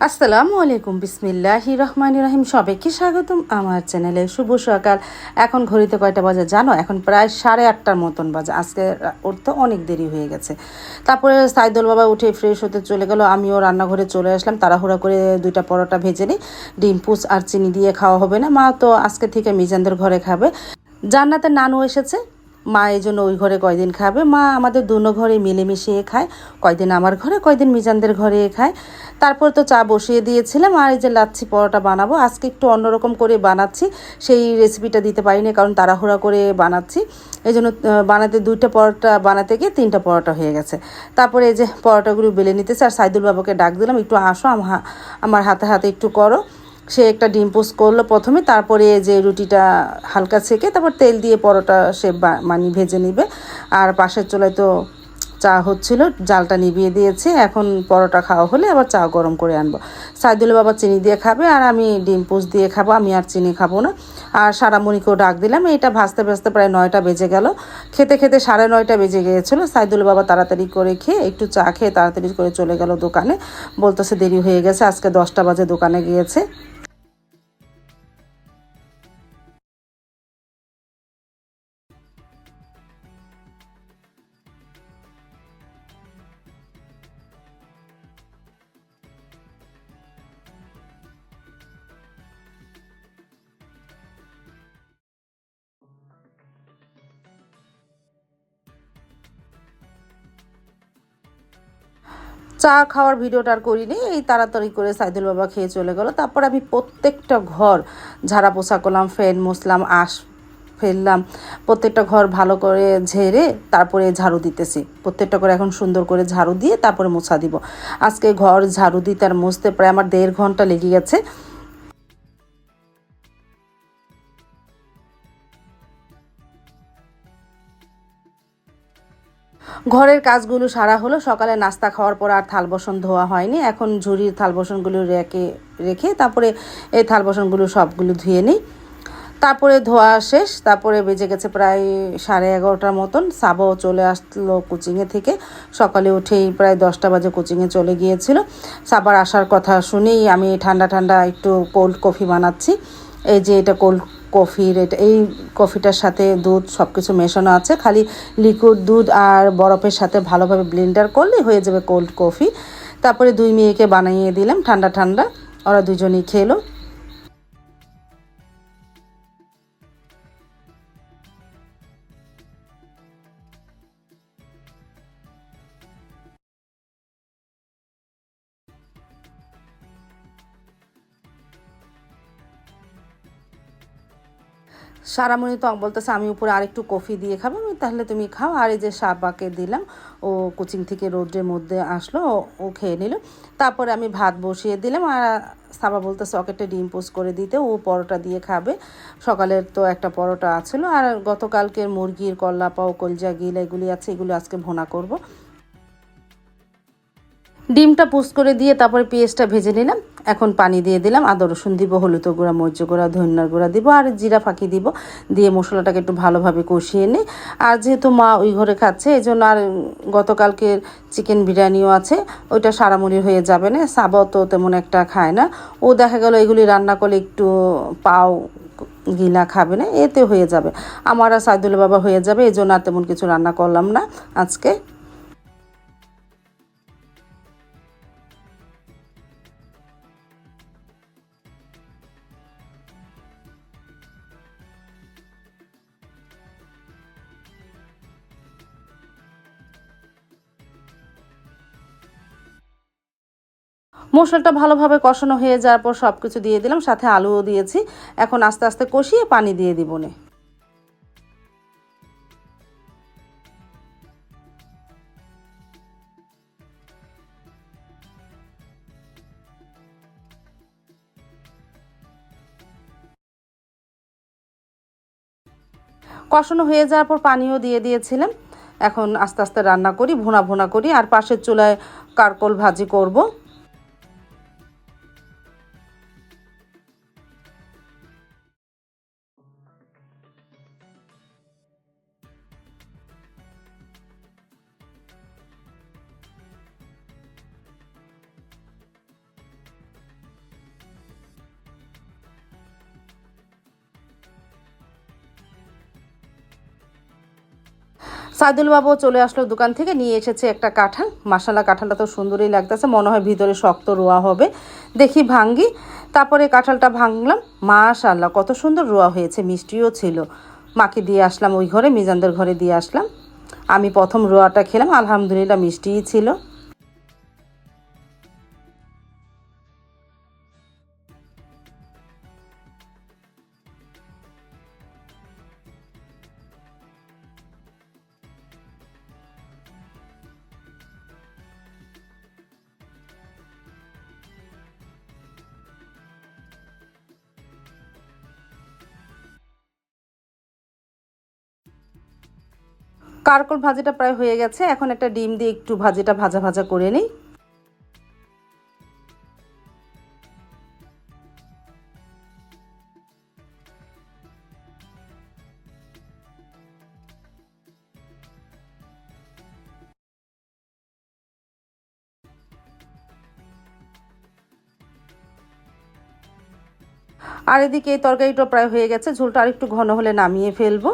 আসসালামু আলাইকুম, বিসমিল্লাহি রহমান রহিম। সবাইকে স্বাগতম আমার চ্যানেলে। শুভ সকাল। এখন ঘড়িতে কয়টা বাজে জানো? এখন প্রায় সাড়ে আটটার মতন বাজে। আজকে উঠতে অনেক দেরি হয়ে গেছে। তারপরে সাইদুল বাবা উঠে ফ্রেশ হতে চলে গেল। আমিও রান্নাঘরে চলে আসলাম। তাড়াহুড়া করে দুইটা পরোটা ভেজে নিই। ডিম পুষ আর চিনি দিয়ে খাওয়া হবে না। মা তো আজকে থেকে মিজানদের ঘরে খাবে। জান্নাতের নানু এসেছে। মা এই জন্য ওই ঘরে কয়দিন খাবে? মা আমাদের দুনো ঘরে মিলেমিশিয়ে খায়। কয়দিন আমার ঘরে, কয়দিন মিজানদের ঘরে খায়। তারপর তো চা বসিয়ে দিয়েছিলাম, আর এই যে লাচ্ছি পরোটা বানাবো, আজকে একটু অন্যরকম করে বানাচ্ছি। সেই রেসিপিটা দিতে পারিনি, কারণ তাড়াহুড়া করে বানাচ্ছি। এই জন্য বানাতে দুইটা পরোটা বানাতে গিয়ে তিনটা পরোটা হয়ে গেছে। তারপরে এই যে পরোটাগুলো বেলে নিতেছে, আর সাইদুল বাবাকে ডাক দিলাম, একটু আসো, আমা- আমার হাতে হাতে একটু করো। সে একটা ডিম পোস্ট করল প্রথমে, তারপরে যে রুটিটা হালকা ছেঁকে তারপর তেল দিয়ে পরোটা সে মানে ভেজে নিবে। আর পাশের চুলায় তো চা হচ্ছিল, জালটা নিভিয়ে দিয়েছে। এখন পরোটা খাওয়া হলে আবার চা গরম করে আনব। সাইদুল বাবা চিনি দিয়ে খাবে আর আমি ডিম পোস্ট দিয়ে খাব, আমি আর চিনি খাব না। আর সারামণিকেও ডাক দিলাম এটা ভাজতে ভাজতে প্রায় নয়টা বেজে গেল। খেতে খেতে সাড়ে নয়টা বেজে গিয়েছিল। সাইদুল বাবা তাড়াতাড়ি করে খেয়ে একটু চা খেয়ে তাড়াতাড়ি করে চলে গেল দোকানে। বলতেছে দেরি হয়ে গেছে, আজকে দশটা বাজে দোকানে গিয়েছে। চা খাওয়ার ভিডিওটা আর করিনি, এই তাড়াতাড়ি করে সাইদুল বাবা খেয়ে চলে গেলো। তারপর আমি প্রত্যেকটা ঘর ঝাড়া পোষা করলাম, ফ্যান মুসলাম আশ ফেললাম, প্রত্যেকটা ঘর ভালো করে ঝেড়ে তারপরে ঝাড়ু দিতেছি। প্রত্যেকটা ঘর এখন সুন্দর করে ঝাড়ু দিয়ে তারপরে মোছা দিব। আজকে ঘর ঝাড়ু দিতে আর মুছতে প্রায় আমার দেড় ঘণ্টা লেগে গেছে। ঘরের কাজগুলো সারা হলো, সকালে নাস্তা খাওয়ার পর আর থাল বাসন ধোয়া হয়নি। এখন ঝুড়ির থাল বাসনগুলো রেখে রেখে তারপরে এই থাল বাসনগুলো সবগুলো ধুয়ে নিই। তারপরে ধোয়া শেষ, তারপরে বেজে গেছে প্রায় সাড়ে এগারোটার মতন। সাবাও চলে আসলো কোচিংয়ে থেকে। সকালে উঠেই প্রায় দশটা বাজে কোচিংয়ে চলে গিয়েছিল। সাবার আসার কথা শুনেই আমি ঠান্ডা ঠান্ডা একটু কোল্ড কফি বানাচ্ছি। এই যে এটা কোল্ড কফির, এটা, এই কফিটার সাথে দুধ সব কিছু মেশানো আছে। খালি লিকুইড দুধ আর বরফের সাথে ভালোভাবে ব্লেন্ডার করলে হয়ে যাবে কোল্ড কফি। তারপরে দুই মেয়েকে বানিয়ে দিলাম, ঠান্ডা ঠান্ডা। ওরা দুজনেই খেলো। সারামণি তো বলতেছে, আমি উপরে আরেকটু কফি দিয়ে খাব, আমি তাহলে তুমি খাও। আর এই যে সাবাকে দিলাম, ও কোচিং থেকে রোদ্রের মধ্যে আসলো, ও- খেয়ে নিল। তারপরে আমি ভাত বসিয়ে দিলাম, আর সাবা বলতে সকেটে ডিম পোস্ট করে দিতে, ও পরোটা দিয়ে খাবে। সকালের তো একটা পরোটা আছিল, আর গতকালকের মুরগির কল্লা পাও, কলজা, গিল, এগুলি আছে, এগুলো আজকে ভোনা করব। ডিমটা পুষ করে দিয়ে তারপরে পেঁয়াজটা ভেজে নিলাম। এখন পানি দিয়ে দিলাম, আদা, রসুন দিব, হলুদ গুঁড়া, মরিচ গুঁড়া, ধনিয়ার গুঁড়া দিব, আর জিরা ফাঁকি দিব। দিয়ে মশলাটাকে একটু ভালোভাবে কষিয়ে নিই আর যেহেতু মা ওই ঘরে খাচ্ছে এই জন্য আর গতকালকের চিকেন বিরিয়ানিও আছে, ওইটা সারামুড়ি হয়ে যাবে না, সাবাও তো তেমন একটা খায় না। ও দেখা গেল এগুলি রান্না করলে একটু পাও গিলা খাবে না, এতে হয়ে যাবে। আমার আর সাইদুল বাবা হয়ে যাবে এই জন্য আর তেমন কিছু রান্না করলাম না আজকে। মশলাটা ভালোভাবে কষানো হয়ে যাওয়ার পর সব কিছু দিয়ে দিলাম, সাথে আলুও দিয়েছি। এখন আস্তে আস্তে কষিয়ে পানি দিয়ে দিব নে। কষানো হয়ে যাওয়ার পর পানিও দিয়ে দিয়েছিলাম। এখন আস্তে আস্তে রান্না করি, ভোনা ভোনা করি, আর পাশের চুলায় কারকল ভাজি করব। সাইদুল বাবু চলে আসলো দোকান থেকে, নিয়ে এসেছে একটা কাঁঠাল। মাসালা কাঁঠালটা তো সুন্দরই লাগতেছে, মনে হয় ভিতরে শক্ত রোয়া হবে। দেখি ভাঙ্গি, তারপরে কাঁঠালটা ভাঙলাম। মাশাল্লাহ কত সুন্দর রোয়া হয়েছে, মিষ্টিও ছিল। মাকে দিয়ে আসলাম ওই ঘরে, মিজানদের ঘরে দিয়ে আসলাম। আমি প্রথম রোয়াটা খেলাম, আলহামদুলিল্লাহ মিষ্টিই ছিল। কারকল ভাজিটা প্রায় হয়ে গেছে। এখন একটা ডিম দিয়ে একটু ভাজিটা ভাজা ভাজা করে নিই। আর এদিকে এই তরকারিটা প্রায় হয়ে গেছে। ঝোলটা আর একটু ঘন হলে নামিয়ে ফেলব।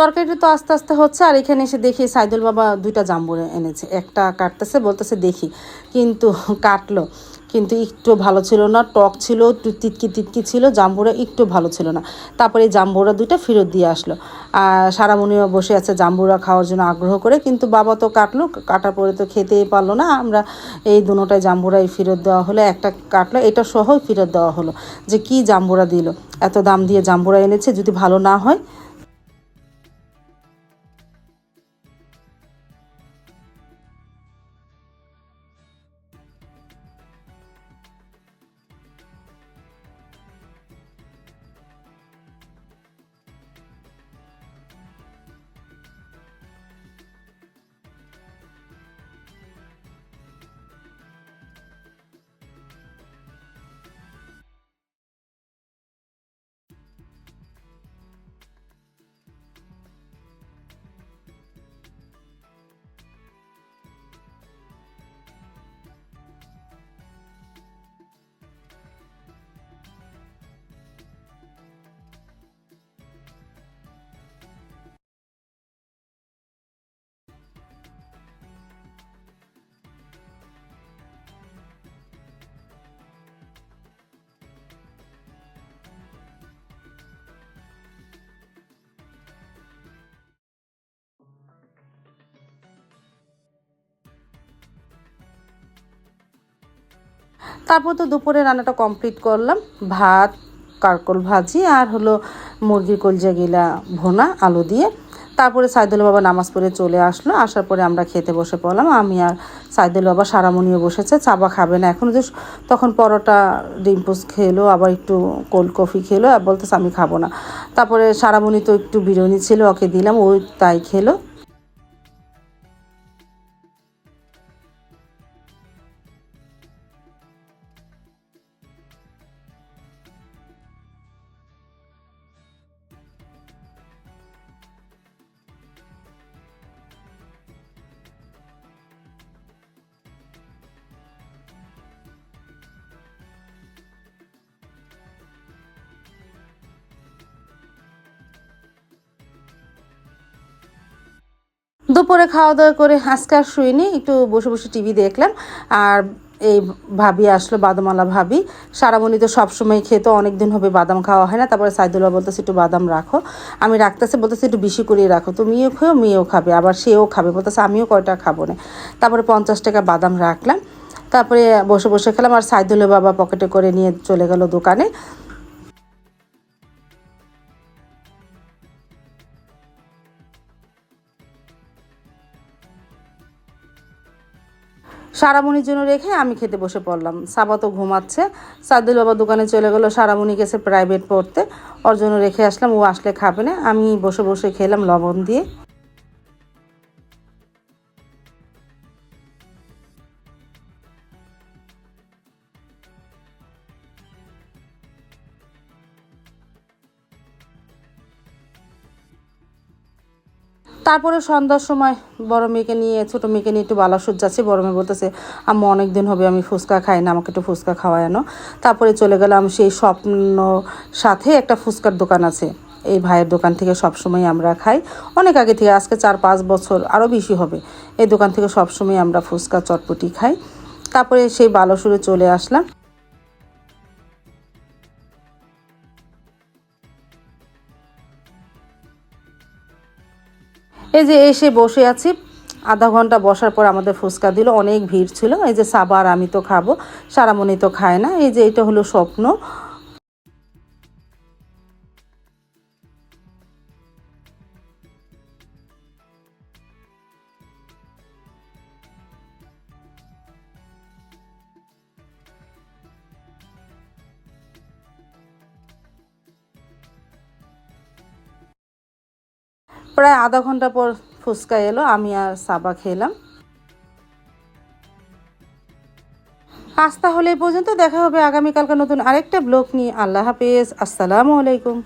তরকারিটা তো আস্তে আস্তে হচ্ছে, আর এখানে এসে দেখি সাইদুল বাবা দুইটা জাম্বুরে এনেছে। একটা কাটতেছে, বলতেছে দেখি। কিন্তু কাটলো। কিন্তু একটু ভালো ছিল না, টক ছিল তিতকি তিতকি ছিল, জাম্বুরা একটু ভালো ছিল না। তারপরে এই জাম্বুরা দুইটা ফেরত দিয়ে আসলো। আর সারামণিও বসে আছে জাম্বুরা খাওয়ার জন্য আগ্রহ করে, কিন্তু বাবা তো কাটলো, কাটার পরে তো খেতেই পারল না। আমরা এই দুটোটায় জাম্বুরাই ফেরত দেওয়া হলো, একটা কাটলো, এটা সহই ফেরত দেওয়া হলো। যে কি জাম্বুরা দিল? এত দাম দিয়ে জাম্বুরা এনেছে, যদি ভালো না হয় তারপর তো দুপুরে রান্নাটা কমপ্লিট করলাম। ভাত, কারকল ভাজি আর হলো মুরগির কলজা গিলা ভোনা, আলু দিয়ে। তারপরে সাইদুল বাবা নামাজ পড়ে চলে আসলো। আসার পরে আমরা খেতে বসে পড়লাম। আমি আর সাইদুল বাবা সারামণিও বসেছে চাবা খাবে না। এখন যে তখন পরোটা ডিমপোস খেলো, আবার একটু কোল্ড কফি খেলো। আর বলতেছে, আমি খাব না। তারপরে সারামণি তো একটু বিরিয়ানি ছিল, ওকে দিলাম ওই তাই খেলো। দুপুরে খাওয়া দাওয়া করে আজকে আর শুইনি, একটু বসে বসে টিভি দেখলাম। আর এই ভাবি আসলো বাদামালা ভাবি। সারামণি তো সবসময় খেতো অনেক দিন হবে বাদাম খাওয়া হয় না। তারপরে সাইদুল্লাহ বলতেছে, একটু বাদাম রাখো। আমি রাখতেছে, বলতেছে, একটু বেশি করিয়ে রাখো। তুমিও খেয়েও, মেয়েও খাবে। আবার সেও খাবে। বলতেছে, আমিও কয়টা খাব না? তারপরে পঞ্চাশ টাকা বাদাম রাখলাম। তারপরে বসে বসে খেলাম। আর সাইদুল্লাহ বাবা পকেটে করে নিয়ে চলে গেল দোকানে। সারামণির জন্য রেখে আমি খেতে বসে পড়লাম। সাবা তো ঘুমাচ্ছে। সাদুল বাবা দোকানে চলে গেলো, সারামণি গেছে প্রাইভেট পড়তে। ওর জন্য রেখে আসলাম, ও আসলে খাবে না। আমি বসে বসে খেলাম লবণ দিয়ে। তারপরে সন্ধ্যার সময় বড় মেয়েকে নিয়ে, ছোটো মেয়েকে নিয়ে একটু বালাসুর যাচ্ছি। বড় মেয়ে বলতেছে, আম্মু অনেক দিন হবে, আমি ফুচকা খাই না, আমাকে একটু ফুচকা খাওয়ায় আনো। তারপরে চলে গেলাম সেই স্বপ্ন সাথে একটা ফুচকার দোকান আছে। এই ভাইয়ের দোকান থেকে সবসময় আমরা খাই। অনেক আগে থেকে, আজকে চার পাঁচ বছর আরও বেশি হবে। এই দোকান থেকে সবসময় আমরা ফুচকা চটপটি খাই। তারপরে সেই বালাসুরে চলে আসলাম। এই যে এসে বসে আছি, আধা ঘণ্টা বসার পর আমাদের ফুচকা দিল, অনেক ভিড় ছিল। এই যে সাবার আমি তো খাব, সারামণি তো খায় না। এই যে এটা হলো স্বপ্ন। প্রায় আধা ঘণ্টা পর ফুচকা এলো, আমি আর সাবা খেলাম। তাহলে এই পর্যন্ত, দেখা হবে আগামীকালকে নতুন আরেকটা ব্লগ নিয়ে। আল্লাহ হাফেজ, আসসালামু আলাইকুম।